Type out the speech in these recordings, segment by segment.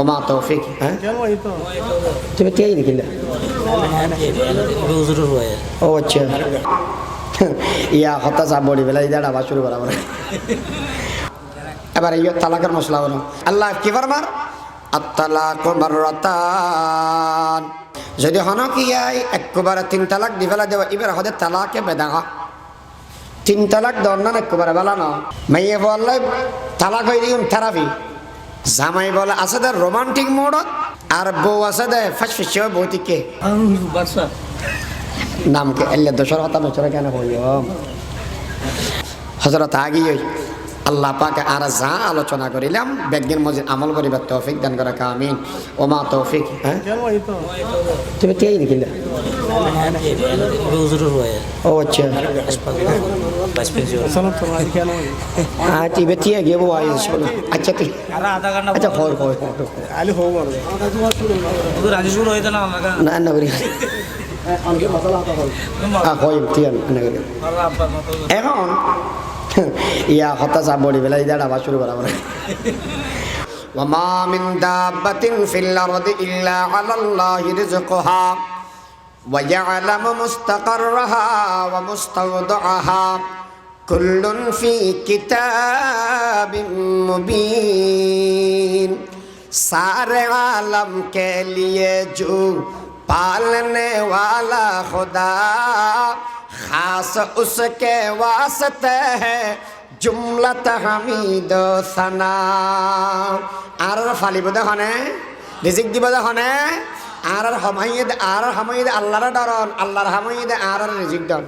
ওমা তৌফিক হ্যাঁ? তুমি টিয়াই দেখিলে ও আচ্ছা। ইয়া হতাশা বড়ি বেলা ইদার আবার শুরু করা এবার ইয়ে তালাকের মশলা বলো। আল্লাহ কি ফরমার? আত্তালাক মাররাতান। যদি হন কি একবারে তিন তালাক দি ফেলা দেওয়া এবার হদে তালাকে বেদাঙা তিন তালাক দর না একবারে বেলা না মাইয়ে বললে, তালাক হয়ে দিন থেরাপি। জামাই বলে, আছে দে রোমান্টিক মোডত আর বউ আছে দে ফাঁস বৌতিকে। নামকে এলে দোসর হতা বছরে কেন হইল হজরত আগিয়ে আল্লাহ পাকে আর যা আলোচনা করিলাম বেগের মজিদ আমল করিবার তৌফিক দান করা কামিন ওমা তৌফিক হ্যাঁ? তুমি টিয়াই দেখিলে? হয়ে ও আচ্ছা। গিয়ে বউ আইস আচ্ছা আচ্ছা হয় হয় হয়। না হয় না করি এখন ইয়া হতাশা বড়ি বেলা ইদার আবার শুরু করা মানে ওমা মিন দাব্বাতিন ফিল আরদি ইল্লা আলাল্লাহি রিযকুহা ওয়া ইয়ালামু মুস্তাকাররাহা ওয়া মুস্তাওদাআহা ফি কিতাবিম মুবিন। সারে আলম জু, পালনে ওয়ালা खास उसके वास्ते है জুমলাত হামিদ সানা আর ফালিব হনে রিজিক দিব হনে আর হামাইদ আর হামাইদ আল্লাহর ডরন আল্লাহর হামাইদ আর রিজিক ডর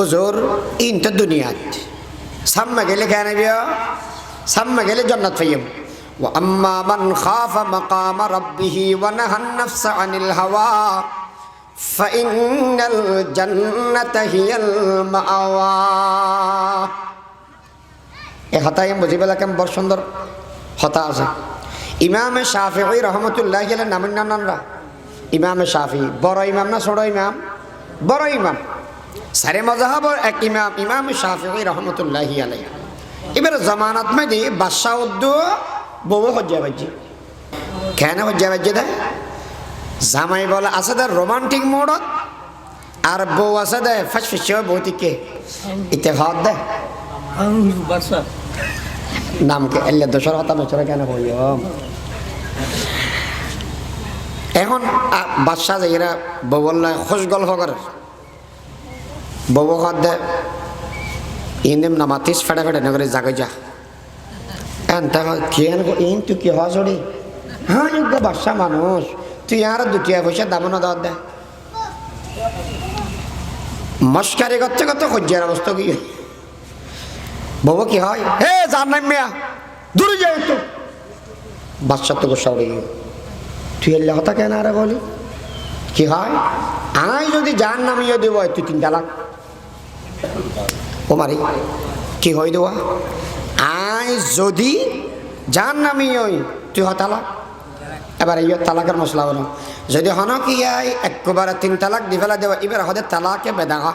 ওজোর ইনটা দুনিয়াত সাম্মা গেলে কেন বিয় সাম্মা গেলে জন্নত ফাইম وأما من خاف مقام ربه ونهى النفس عن الهوى فإن الجنة هي المأوى এই হতাই বুঝি পেলা কেমন বড় সুন্দর হতা আছে ইমামে শাফি রহমতুল্লাহ গেলেন নামিনানরা ইমামে শাফি বড় ইমাম না ছোট ইমাম বড় ইমাম সারে মজাহাবর এক ইমাম ইমাম শাফি রহমতুল্লাহ আলাই এবার জামানাত মেদি বাদশাহ উদ্দু বউ হজ্জা বাজ্যে কেন হজ্জা বাজ্যে দেয় জামাই বলে আছে দে রোমান্টিক মোডত আর বউ আছে দে, ফাঁস ফিসে বৌতিকে ইত্তেফাক দে। বাদশা নামকে এলে দোসর হতা বছরে কেন হইও এখন বাদশাহ যে এরা ববল খোঁজ গল্প করে। বব খাদ দে, ইন্দিম নামাতিস, ফেটে ফেটে নগরে জাগে যা। এন তা কি এন ইন তুই কি চড়ি হ্যাঁ বাদশাহ মানুষ। তুই আর দুটিয়া পয়সা দাম না দেওয়ার দে। মস্কারি করতে করতে সজ্জার অবস্থা কি? বাবা কি হয়? হে যার নাম মেয়া, দূরে যাই তো। বাচ্চার তো গোসা উড়ে তুই এলে হতা কেন আরে বলি? কি হয়? আই যদি যার নামিয়ে দেব তুই তিন তালাক ও মারি, কি হয় দেওয়া? আই যদি যার নামিয়ে তুই হতালাক। এবার এই তালাকের মশলা বলো। যদি হন কি আই একবারে তিন তালাক দি ফেলা দেওয়া এবার হদে তালাকে বেদাঙা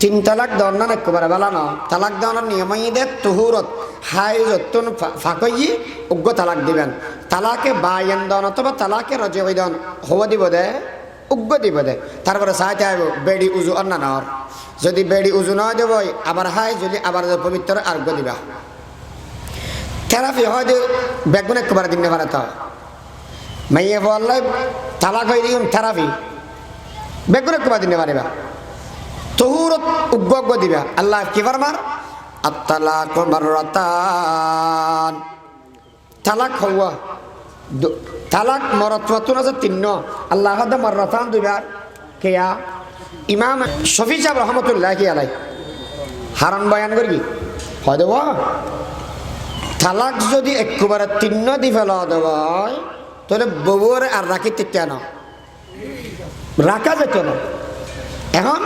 তিন তালাক দেওয়ার না একবারে বেলা না তালাক দেওয়ার নিয়মাইদে তুহুরত হাই যতুন ফাঁকই উগ্র তালাক দিবেন। তালাকে বায়েন দেন অথবা তালাকে রজে দেন হব দিব দে উগ্র দিব দে। তারপরে চাইতে আইব, বেড়ি উজু আর না নর। যদি বেড়ি উজু নয় দেব, আবার হাই, যদি আবার পবিত্র, আর্ঘ্য দিবা। থেরাপি হয় দে, বেগুন একবারে দিন তো মাইয়ে বললে, তালাক হয়ে দিন থেরাপি। বেগুন একবার দিন পারিবা তহুরত উগ্গ দিবা। আল্লাহ কি ফরমার? আত্তালাক মাররাতান। তালাক হওয়া তালাক মরত্বতুন আছে তিন্ন। আল্লাহ হাদা মাররাতান দুইবার কেয়া? ইমাম শফি সাহেব রহমতুল্লাহ কি আলাই হারান বয়ান করি কি? হয় দেব। তালাক যদি একেবারে তিন্ন দি ফেলা দেওয়া তাহলে বউর আর রাখি তিত্তা না। রাখা যেত না। এখন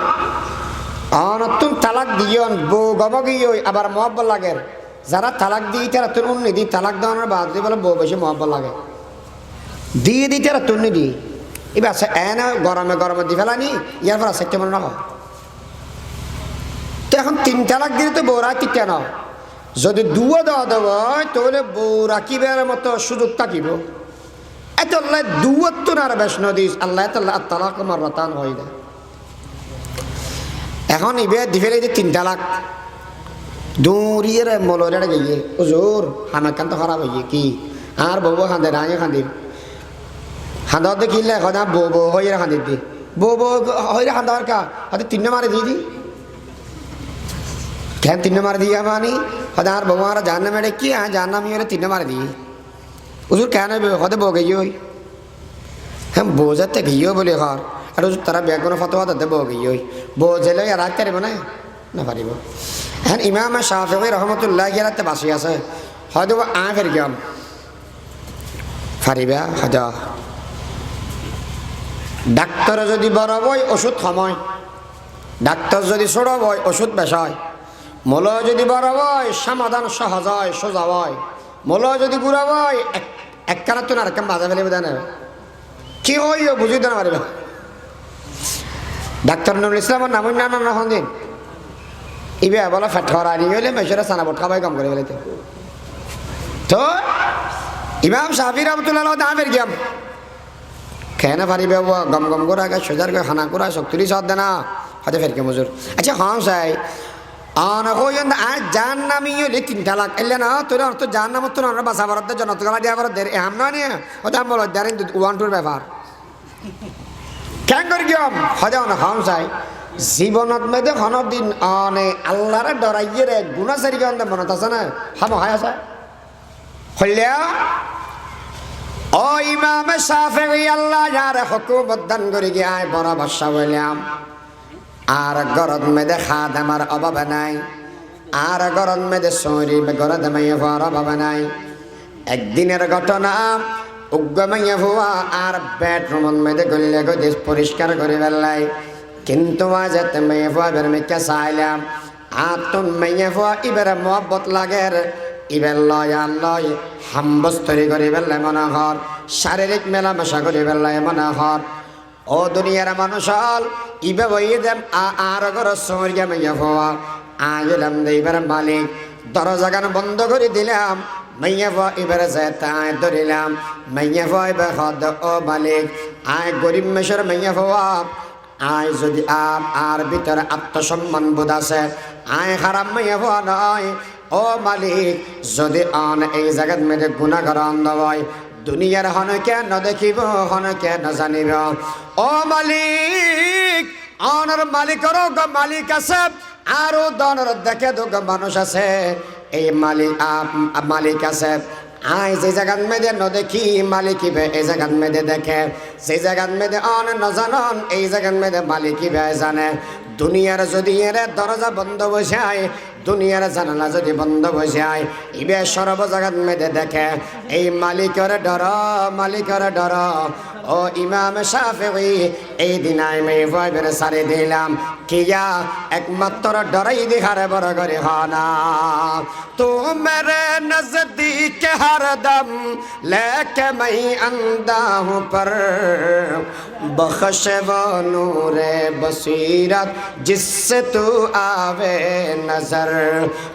অনতুন তালাক দিয়ন, বউ গমগিয়ে আবার মহব্বত লাগে। যারা তালাক দিয়ে তারা তোর উন্নি দি তালাক দেওয়ানোর বাদ দিয়ে বলে বউ বেশি মহব্বত লাগে। দিয়ে দি তারা তুন্নি দি এবার আছে এনে, গরমে গরমে দি ফেলানি, ইয়ার পর আছে কেমন না তো এখন তিন তালাক দিলে তো বউরা তিনটা নাও যদি দুয়ো দেওয়া দেব তাহলে বউ রাখিবার মতো সুযোগ থাকিব। এত আল্লাহ দুয়ত্ব না বেশ নদীস আল্লাহ তাল্লাহ তালাক আমার রতান হয় না। এখন ইবে দিফেলে যে তিন তালাক দৌড়িয়ে রে মলরে গিয়ে ওজোর হামাকান তো খারাপ হইয়ে কি? আর বউ খান্দে, রাঙে খান্দির খান্দার দেখিলে এখন বউ বউ হইরে খান্দির দি। বউ বউ হইরে খান্দার কা? হয়তো তিন মারে দিয়ে দি। কেন তিন মারে দিয়া মানি হয়তো আর বউ আর মেরে কি হ্যাঁ জান নামি হলে তিন মারে দিই ওজোর কেন বউ গিয়ে হই হ্যাঁ বোঝাতে গিয়েও বলে ঘর। আর ওজোর তারা বেগুন ফতোয়া তাতে বউ গিয়ে হই বউ জেলে আর রাখতে পারিব না? না পারিব। হ্যাঁ ইমাম শাহি রহমতুল্লাহ গিয়াতে বাসি আছে। হয়তো আ ফের গিয়াম। ফারিবা, হয়তো। ডাক্তার যদি বড় বই ওষুধ সময় ডাক্তার যদি ছোট বই ওষুধ বেশায় মূল যদি বড় বই সমাধান সহজ হয়, সোজা হয়। মূল যদি গুড়া বই এক কানা তো আর কেম বাজা ফেলে দেন। কি হই বুঝি দেন পারিবা ডাক্তার নুরুল ইসলামের নাম না না দিন। ইবে বলা ফেট খরা নিয়ে গেলে মেশরে সানা বট খাবাই কম করে গেলে তো তো ইমাম সাহাবি রহমতুল্লাহ দামের গিয়াম। পারিবে ও গম গম করে আগে সোজার করে খানা করা শক্তির সাথ দেনা হাতে ফেরকে মজুর। আচ্ছা হ্যাঁ সাই আন হইন আ জান নামি হইলে তিন তালাক এলে না, তোর জান নাম তোর আমরা বাসা বরাদ্দ জনত গলা দিয়া বরাদ্দ এহাম না নিয়ে? ওটা আমি কেন করি গিয়ম? হজে না হম চাই। জীবনত মেদে হনর দিন অনে আল্লাহরে ডরাইয়ে রে গুণাচারি গন্ধে মনত আছে না? হাম হয় আছে। হইলিয়া ও ইমাম শাফি আল্লাহ যার হুকুমত দান করি গিয়ে বড় বর্ষা বললাম আর গরদ মেদে খাদ আমার অভাব নাই। আর গরদ মেদে সরি গরদ মাইয়ে হওয়ার অভাব নাই। একদিনের ঘটনা উগ্রমাইয়া হওয়া আর বেডরুমত মেদে গলিলে গদিস পরিষ্কার করে ফেললাই। কিন্তু আজ এতে মেয়ে হওয়া বের মেকে চাইলাম। আর তোর মেয়ে হওয়া ইবের মহব্বত লাগের। ইবের লয় আর লয় হাম্বস্তরি করে ফেললে মনে হর শারীরিক মেলামেশা করে ফেললে মনে হর ও দুনিয়ার মানুষ হল ইবে বইয়ে দেম আর ঘর সৌর্য মেয়ে হওয়া আইলাম দেইবার মালিক দরজা গান বন্ধ করে দিলাম মাইয়া ফ এবারে ধরিলাম মাইয়া ফ এবার ও মালিক আয় গরিব মেশর মাইয়া আয় যদি আপ আর ভিতরে আত্মসম্মান বোধ আছে, আয় খারাপ মাইয়া নয়, ও মালিক, যদি আন এই জায়গাত মেয়েদের গুণাগার অন্ধ হয় দুনিয়ার হন কেন দেখিব, হন কেন জানিব? ও মালিক অনর মালিকের মালিক আছে, আরও দনর দেখে দুগ মানুষ আছে। এই মালিক মালিক আছে। আই যে জায়গাত মেদে ন দেখি, মালিক ইবে এই জায়গাত মেদে দেখে। সেই জায়গাত মেদে অন ন জানন, এই জায়গাত মেদে মালিক ইবে জানে। দুনিয়ার যদি এর দরজা বন্ধ বসায় দুনিয়ার জানালা যদি বন্ধ বসে যায় ইবে সর্বজগৎ মেদে দেখে। এই মালিকর ডর মালিকর ডর। ও ইমাম শাফি এই দিন আমি ভয়ের সারি দিলাম। কিয়া, একমাত্র ডরাই দিহারে বড় করে হানা। তোমার নজদীক হরদম লেকে মাই আন্দা হুঁ পর বখশ নূরে বসিরত, জিসে তু আবে নজর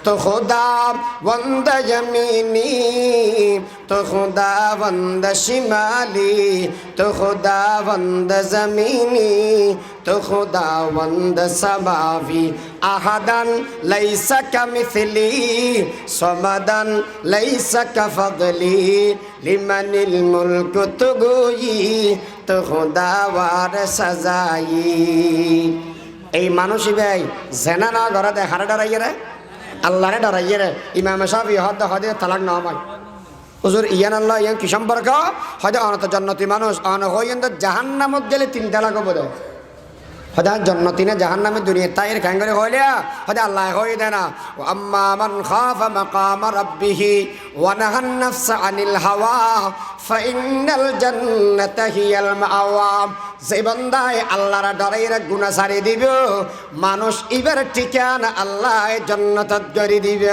تو خدا وند یمینی تو خدا وند شمالی تو خدا وند زمینی تو خدا وند سماوی احدن لیس کمثلی صمدن لیس کفضلی لمن الملک تگویی تو خدا وار سزائی এই মানুষই ভাই জেনা না ঘরে দেয়, হারে ডরাইয়ে রে? আল্লাহরে ডরাইয়ে রে। ইমাম সাহেব ইহদ হদে তালাক না হয়। হুজুর, ইয়ান আল্লাহ, ইয়ান কি সম্পর্ক? হয়তো অনত জন্নতি মানুষ, অন হইন্দ জাহান্নামত গেলে তিন তালাক বোধ হদা জন্নতিনে জাহান্নামে দুনিয়া তাইর খান করে হইলিয়া হদা আল্লাহ হই দে না ও আম্মা মান খাফা মাকাম রাব্বিহি ওয়া নাহান নাফস আনিল হাওয়া ফাইনাল জান্নাতা হিয়াল মাওয়া। যে বান্দায় আল্লাহর ডরাইর গুনাহ সারি দিব, মানুষ ইবার ঠিকানা আল্লাহ জান্নাতত গরি দিবে।